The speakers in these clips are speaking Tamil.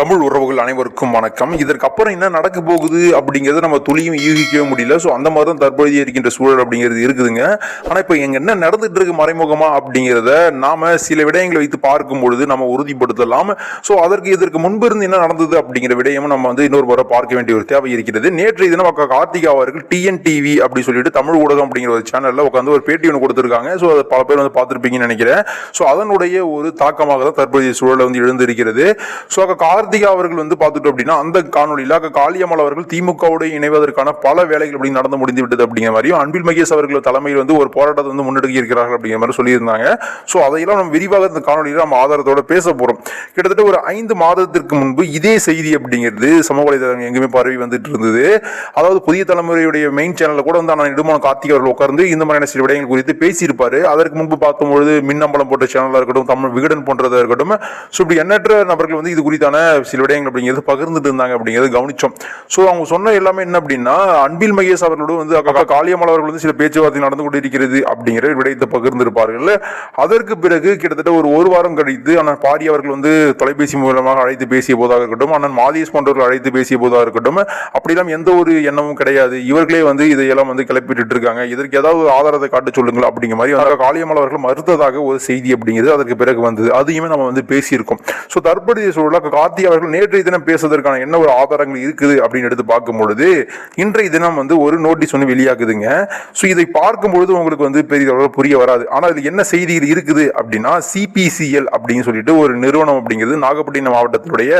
தமிழ் உறவுகள் அனைவருக்கும் வணக்கம். இதற்கு அப்புறம் என்ன நடக்க போகுது அப்படிங்கிறத நம்ம துளியும் யூகிக்கவே முடியல. ஸோ அந்த மாதிரி தான் தற்போதைய இருக்கின்ற சூழல் அப்படிங்கிறது இருக்குதுங்க. ஆனால் இப்போ எங்க என்ன நடந்துட்டு இருக்கு மறைமுகமா அப்படிங்கிறத நாம சில விடயங்களை வைத்து பார்க்கும் பொழுது நம்ம உறுதிப்படுத்தலாம். ஸோ அதற்கு இதற்கு முன்பு இருந்து என்ன நடந்தது அப்படிங்கிற விடயமும் நம்ம வந்து இன்னொரு முறை பார்க்க வேண்டிய ஒரு தேவை இருக்கிறது. நேற்றைய தினம் அக்கா கார்த்திகா அவர்கள் டிஎன்டிவி அப்படி சொல்லிட்டு தமிழ் ஊடகம் அப்படிங்கிற ஒரு சேனல்ல உட்காந்து ஒரு பேட்டி ஒன்று கொடுத்துருக்காங்க. ஸோ அதை பல பேர் வந்து பார்த்துருப்பீங்கன்னு நினைக்கிறேன். ஸோ அதனுடைய ஒரு தாக்கமாக தான் தற்போதைய சூழலை வந்து எழுந்திருக்கிறது. ஸோ அக்கா கார்த்திகா அவர்கள் வந்து பார்த்துட்டோம் அப்படின்னா அந்த காணொலியில் காளியம்மாள் அவர்கள் திமுகவோடு இணைவதற்கான பல வேலைகள் அப்படி நடந்து முடிந்து விட்டது அப்படிங்கிற மாதிரியும் அன்பில் மகேஷ் அவர்கள் தலைமையில் வந்து ஒரு போராட்டத்தை வந்து முன்னெடுக்க இருக்கிறார்கள் அப்படிங்கிற மாதிரி சொல்லியிருந்தாங்க. ஸோ அதையெல்லாம் நம்ம விரிவாக இந்த காணொலியில் நம்ம ஆதாரத்தோட பேச போகிறோம் கிட்டத்தட்ட ஒரு ஐந்து மாதத்திற்கு முன்பு இதே செய்தி அப்படிங்கிறது சமூக வலைதளம் எங்குமே பரவி வந்துட்டு இருந்தது. அதாவது புதிய தலைமுறையுடைய மெயின் சேனலில் கூட வந்து அண்ணன் நெடுமான கார்த்திக் அவர்கள் உட்கார்ந்து இந்த மாதிரியான சில விடயங்கள் குறித்து பேசியிருப்பார். அதற்கு முன்பு பார்க்கும்பொழுது மின்னம்பலம் போட்ட சேனலாக இருக்கட்டும் தமிழ் விகடன் போன்றதாக இருக்கட்டும். ஸோ இப்படி எண்ணற்ற நபர்கள் வந்து இது குறித்தான சில விடயங்கள் அப்படிங்கிறது பகிர்ந்துட்டு இருந்தாங்க அப்படிங்கிறது கவனிச்சோம். ஸோ அவங்க சொன்ன எல்லாமே என்ன அப்படின்னா அன்பில் மகேஷ் அவர்களோடு வந்து அக்கா காளியம்மாள் அவர்கள் வந்து சில பேச்சுவார்த்தை நடந்து கொண்டிருக்கிறது அப்படிங்கிற விடயத்தை பகிர்ந்திருப்பார்கள். அதற்கு பிறகு கிட்டத்தட்ட ஒரு ஒரு வாரம் கழித்து அண்ணன் பாரி அவர்கள் வந்து தொலைபேசி மூலமாக அழைத்து பேசிய போதாக இருக்கட்டும் அண்ணன் மாதேஷ் போன்றவர்கள் அழைத்து பேசிய போதாக இருக்கட்டும் அப்படிலாம் எந்த ஒரு எண்ணமும் கிடையாது. இவர்களே வந்து இதையெல்லாம் வந்து கிளப்பிட்டு இருக்காங்க. இதற்கு ஏதாவது ஒரு ஆதாரத்தை காட்ட சொல்லுங்கள் அப்படிங்கிற மாதிரி அக்கா காளியம்மாள் அவர்கள் மறுத்ததாக ஒரு செய்தி அப்படிங்கிறது அதற்கு பிறகு வந்தது. அதையுமே நம்ம வந்து பேசியிருக்கோம். ஸோ தற்போதைய சூழலில் கார்த்தி அவர்கள் நேற்றைய தினம் பேசுவதற்கான என்ன ஒரு ஆதாரங்கள் இருக்குது அப்படின்னு எடுத்து பார்க்கும் பொழுது இன்றைய தினம் வந்து ஒரு நோட்டீஸ் ஒன்று வெளியாகுதுங்க. ஸோ இதை பார்க்கும் பொழுது உங்களுக்கு வந்து பெரிய அளவில் புரிய வராது. ஆனால் இதில் என்ன செய்திகள் இருக்குது அப்படின்னா சிபிசிஎல் அப்படின்னு சொல்லிட்டு ஒரு நிறுவனம் அப்படிங்கிறது நாகப்பட்டினம் மாவட்டத்தினுடைய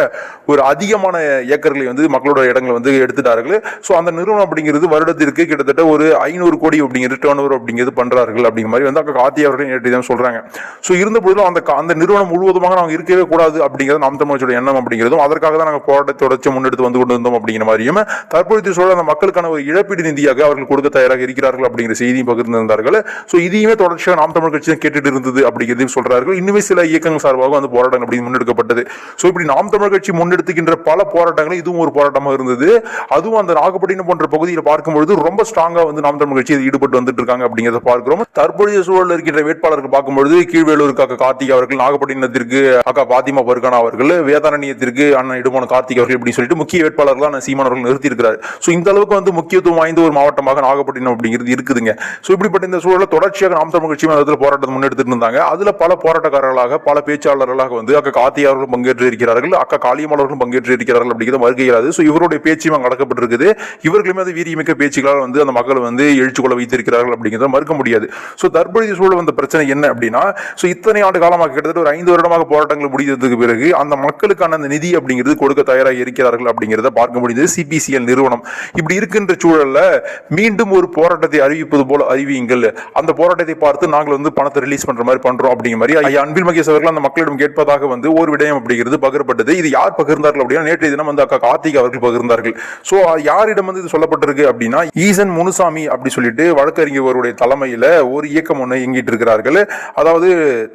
ஒரு அதிகமான ஏக்கர்களை வந்து மக்களோட இடங்களை வந்து எடுத்துட்டார்கள். ஸோ அந்த நிறுவனம் அப்படிங்கிறது வருடத்திற்கு கிட்டத்தட்ட ஒரு ஐநூறு கோடி அப்படிங்கிறது டேர்ன் ஓவர் அப்படிங்கிறது பண்ணுறார்கள் அப்படிங்கிற மாதிரி வந்து அக்கா காத்தி அவர்கள் நேற்று தான் சொல்கிறாங்க ஸோ இருந்த பொழுதும் அந்த அந்த நிறுவனம் முழுவதுமாக நாங்கள் இருக்கவே கூடாது அப்படிங்கிறது நாம் தமிழோட எண்ணம் அப்படிங்கிறதும் அதற்காக தான் நாங்கள் போராட்டத்தை தொடர்ச்சி முன்னெடுத்து வந்து கொண்டு இருந்தோம் அப்படிங்கிற மாதிரியும் தற்பொழுது சூழல் அந்த மக்களுக்கான ஒரு இழப்பீடு நிதியாக அவர்கள் கொடுக்க தயாராக இருக்கிறார்கள் அப்படிங்கிற செய்தியும் பகிர்ந்திருந்தார்கள் ஸோ இதையுமே தொடர்ச்சியாக நாம் தமிழ் கட்சி கேட்டுட்டு இருந்தது அப்படிங்கிறதையும் சொல்றார்கள். இன்னுமே சில இயக்கங்கள் சார்பாக அந்த போராட்டம் அப்படி முன்னெடுக்கப்பட்டது. ஸோ இப்படி நாம் தமிழ் கட்சி முன்னெடுத்துக்கின்ற பல போராட்டங்களும் இதுவும் ஒரு போராட்டமாக இருந்தது. அதுவும் அந்த நாகப்பட்டினம் போன்ற பகுதியில் பார்க்கும்பொழுது ரொம்ப ஸ்ட்ராங்காக வந்து நாம் தமிழ் கட்சி ஈடுபட்டு வந்துட்டு இருக்காங்க அப்படிங்கிறத பார்க்கிறோம். தற்போதைய சூழலில் இருக்கின்ற வேட்பாளர்கள் பார்க்கும்பொழுது கீழ்வேலூருக்கு அக்கா கார்த்திக் அவர்கள் நாகப்பட்டினத்திற்கு அக்கா பாத்திமா பர்கானா அவர்கள் வேதாரண்யத்திற்கு அண்ணன் இடுமான கார்த்திக் அவர்கள் இப்படி சொல்லிட்டு முக்கிய வேட்பாளர்களாக அண்ணன் சீமான் அவர்கள் நிறுத்தி இருக்கிறார் ஸோ இந்த அளவுக்கு வந்து முக்கியத்துவம் வாய்ந்த ஒரு மாவட்டமாக நாகப்பட்டினம் அப்படிங்கிறது இருக்குதுங்க. ஸோ இப்படிப்பட்ட இந்த சூழலில் தொடர்ச்சியாக நாம் தமிழ் கட்சி அதில் போராட்டத்தை முன்னெடுத்துட்டு இருந்தாங்க. பல போராட்டக்காரர்களாக பல பேச்சாளர்களாக வந்து அக்கா கார்த்தி அவர்களும் பங்கேற்று இருக்கிறார்கள் அக்கா காளியம்மாள் அவர்களும் பங்கேற்று இருக்கிறார்கள் அப்படிங்கிறது மறுக்கையிலாது ஸோ இவருடைய பேச்சும் அங்கே நடக்கப்பட்டிருக்குது. இவர்களுமே அது வீரியமிக்க பேச்சுகளால் வந்து அந்த மக்கள் வந்து எழுச்சி கொள்ள வைத்திருக்கிறார்கள் அப்படிங்கிறத மறுக்க முடியாது. ஸோ தற்போதைய சூழல் வந்த பிரச்சனை என்ன அப்படின்னா ஸோ இத்தனை ஆண்டு காலமாக கிட்டத்தட்ட ஒரு ஐந்து வருடமாக போராட்டங்கள் முடிந்ததுக்கு பிறகு அந்த மக்களுக்கான அந்த நிதி அப்படிங்கிறது கொடுக்க தயாராக இருக்கிறார்கள் அப்படிங்கிறத பார்க்க முடியுது. சிபிசிஎல் நிறுவனம் இப்படி இருக்கின்ற சூழல்ல மீண்டும் ஒரு போராட்டத்தை அறிவிப்பது போல அறிவியுங்கள். அந்த போராட்டத்தை பார்த்து நாங்கள் வந்து பணத்தை ரிலீஸ் பண்ணுற மாதிரி பண்ணுறோம் அப்படிங்கிற மாதிரி ஐயா அன்பில் மகேஷ் அவர்கள் அந்த மக்களிடம் கேட்பதாக வந்து ஒரு விடயம் அப்படிங்கிறது பகிரப்பட்டது. இது யார் பகிர்ந்தார்கள் அப்படின்னா நேற்றைய தினம் வந்து அக்கா கார்த்திக் அவர்கள் பகிர்ந்தார்கள். ஸோ யாரிடம் வந்து இது சொல்லப்பட்டிருக்கு அப்படின்னா ஈசன் முனுசாமி அப்படி சொல்லிட்டு வழக்கறிஞர்களுடைய தலைமையில் ஒரு இயக்கம் ஒன்று இயங்கிட்டு இருக்கிறார்கள். அதாவது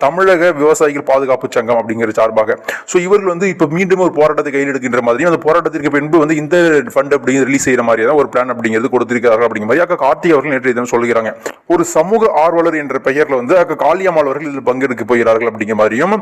தமிழக விவசாயிகள் பாதுகாப்பு சங்கம் அப்படிங்கிற சார்பாக. ஸோ இவர்கள் வந்து இப்போ மீண்டும் ஒரு போராட்டத்தை கையில் எடுக்கின்ற மாதிரியும் அந்த போராட்டத்திற்கு பின்பு வந்து இந்த ஃபண்ட் அப்படிங்கிறது ரிலீஸ் செய்யற மாதிரி தான் ஒரு பிளான் அப்படிங்கிறது கொடுத்திருக்கிறார்கள் அப்படிங்கிற மாதிரி அக்கா கார்த்திக் அவர்கள் நேற்றைய தினம் சொல்கிறாங்க ஒரு சமூக ஆர்வலர் என்ற பெயரில் வந்து அக்கா காளியம்மாள் அவர்கள் இதில் பங்கெடுக்க போகிறார்கள் அப்படிங்கிற மாதிரியும்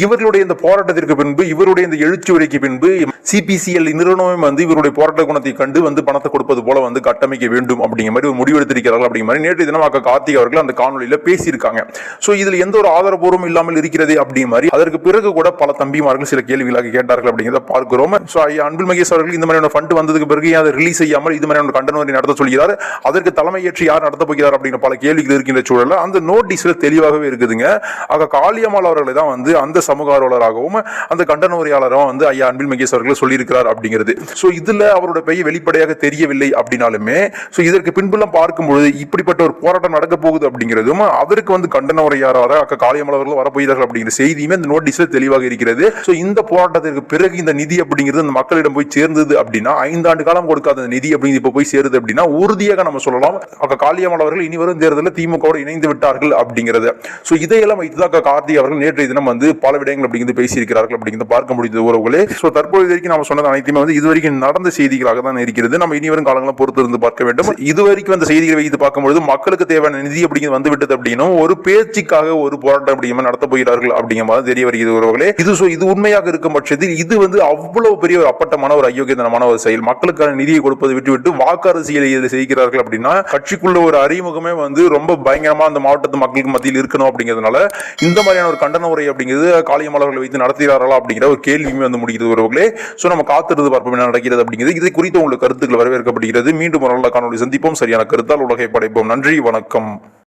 இவர்களுடைய இந்த போராட்டத்திற்கு பின்பு இவருடைய இந்த எழுச்சி உரைக்கு பின்பு சிபிசிஎல் நிறுவனமே வந்து இவருடைய போராட்ட குணத்தை கண்டு வந்து பணத்தை கொடுப்பது போல வந்து கட்டமைக்க வேண்டும் அப்படிங்கிற மாதிரி ஒரு முடிவெடுத்திருக்கிறார்கள் அப்படிங்கிற மாதிரி நேற்று தினம் அக்கா கார்த்திக் அவர்கள் அந்த காணொலியில் பேசியிருக்காங்க. ஸோ இதில் எந்த ஒரு ஆதாரபூர்வம் இல்லாமல் இருக்கிறது அப்படிங்கிற மாதிரி அதற்கு பிறகு கூட பல தம்பிமார்கள் சில கேள்விகளாக கேட்டார்கள் அப்படிங்கிறத பார்க்கிறோம். ஸோ ஐயா அன்பில் மகேஷ் அவர்கள் இந்த மாதிரியான ஃபண்ட் வந்ததுக்கு பிறகு அதை ரிலீஸ் செய்யாமல் இது மாதிரியான கண்டன நடத்த சொல்கிறார்? அதற்கு தலைமையேற்று யார் நடத்த போகிறார் அப்படிங்கிற பல கேள்விகள் இருக்கின்ற சூழலில் அந்த நோட்டீஸில் தெளிவாகவே இருக்குதுங்க. ஆக காளியம்மாள் அவர்களை தான் வந்து அந்த சமூக ஆர்வலராகவும் அந்த கண்டன உரையாளரும் வந்து ஐயா அன்பில் மகேஷ் அவர்கள் சொல்லியிருக்கிறார் அப்படிங்கிறது. ஸோ இதில் அவரோட பெயர் வெளிப்படையாக தெரியவில்லை அப்படின்னாலுமே ஸோ இதற்கு பின்புலாம் பார்க்கும்பொழுது இப்படிப்பட்ட ஒரு போராட்டம் நடக்க போகுது அப்படிங்கிறதும் அதற்கு வந்து கண்டன உரையாளராக அக்கா காளியம்மாள் அவர்கள் வரப்போகிறார்கள் அப்படிங்கிற செய்தியுமே இந்த நோட்டீஸில் தெளிவாக இருக்கிறது. ஸோ இந்த போராட்டத்தை அதற்கு பிறகு இந்த நிதி அப்படிங்கிறது அந்த மக்களிடம் போய் சேர்ந்தது அப்படின்னா ஐந்தாண்டு காலம் கொடுக்காத அந்த நிதி அப்படிங்கிறது இப்போ போய் சேருது அப்படின்னா உறுதியாக நம்ம சொல்லலாம் அக்கா காளியம்மாள் அவர்கள் இனி வரும் தேர்தலில் திமுகவோடு இணைந்து விட்டார்கள் அப்படிங்கிறது. ஸோ இதையெல்லாம் வைத்து தான் அக்கா கார்த்தி அவர்கள் நேற்றைய தினம் வந்து பல விடயங்கள் அப்படிங்கிறது பேசியிருக்கிறார்கள் அப்படிங்கிறது பார்க்க முடியுது உறவுகளே ஸோ தற்போது வரைக்கும் நம்ம சொன்னது அனைத்துமே வந்து இதுவரைக்கும் நடந்த செய்திகளாக தான் இருக்கிறது. நம்ம இனி வரும் காலங்களும் பொறுத்து இருந்து பார்க்க வேண்டும். இதுவரைக்கும் அந்த செய்திகளை வைத்து பார்க்கும்பொழுது மக்களுக்கு தேவையான நிதி அப்படிங்கிறது வந்து விட்டது அப்படின்னும் ஒரு பேச்சுக்காக ஒரு போராட்டம் அப்படிங்கிற நடத்த போகிறார்கள் அப்படிங்கிற மாதிரி தெரிய வருகிறது உறவுகளே இது ஸோ இது உண்மையாக இருக்கும் பட்சத்தில் பட்சத்தில் இது வந்து அவ்வளவு பெரிய ஒரு அப்பட்டமான ஒரு அயோக்கியதனமான ஒரு செயல். மக்களுக்கான நிதியை கொடுப்பதை விட்டுவிட்டு வாக்கு செய்கிறார்கள் அப்படின்னா கட்சிக்குள்ள ஒரு அறிமுகமே வந்து ரொம்ப பயங்கரமா அந்த மாவட்டத்து மக்களுக்கு மத்தியில் இருக்கணும் அப்படிங்கிறதுனால இந்த மாதிரியான ஒரு கண்டன உரை அப்படிங்கிறது காளியமலர்களை வைத்து நடத்துகிறார்களா அப்படிங்கிற ஒரு கேள்வியுமே வந்து முடிக்கிறது ஒருவர்களே. ஸோ நம்ம காத்திருந்து பார்ப்போம் என்ன நடக்கிறது அப்படிங்கிறது. இது குறித்து உங்களுக்கு கருத்துக்கள் வரவேற்கப்படுகிறது. மீண்டும் ஒரு நல்ல காணொலி சந்திப்போம். சரியான கருத்தால் உலகை படைப்போம். நன்றி வணக்கம்.